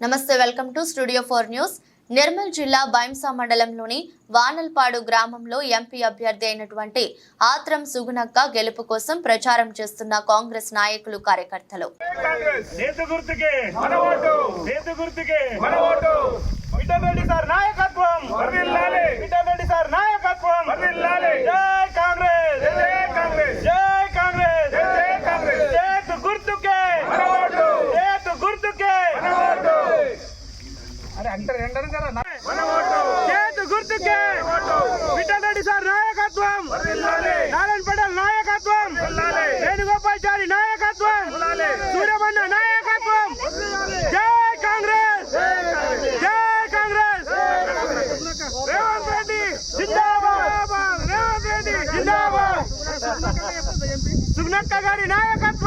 నమస్తే welcome to studio four news. Nirmal జిల్లా బైంసా మండలంలోని వానల్పాడు గ్రామంలో ఎంపీ అభ్యర్థి అయినటువంటి ఆత్రం సుగునక్క గెలుపు కోసం ప్రచారం చేస్తున్న కాంగ్రెస్ నాయకులు కార్యకర్తలు. గుర్తుకే గుర్తుకే మన ఓటు విటబెల్లి సార్ నాయకత్వం వర్ధిల్లాలి. విటబెల్లి సార్ నాయకత్వం వర్ధిల్లాలి. జై కాంగ్రెస్ జై కాంగ్రెస్ జై కాంగ్రెస్ జై జై కాంగ్రెస్ చేతు గుర్తుకే మన ఓటు చేతు గుర్తుకే మన ఓటు అరే అంటారు ఏంటారు కదా మన ఓటు చేతు గుర్తుకే. ఓటు సార్ నాయకత్వం. నారాయణ పటేల్ నాయకత్వం. వర్ధిల్లాలి. వేణుగోపాల్చారి నాయకత్వం. సూర్యమన్న నాయకత్వం. జై కాంగ్రెస్. జై కాంగ్రెస్. రేవంత్ రెడ్డి జిందాబాద్. రేవంత్ రెడ్డి జిందాబాద్. సుగ్నక్క గారి నాయకత్వం.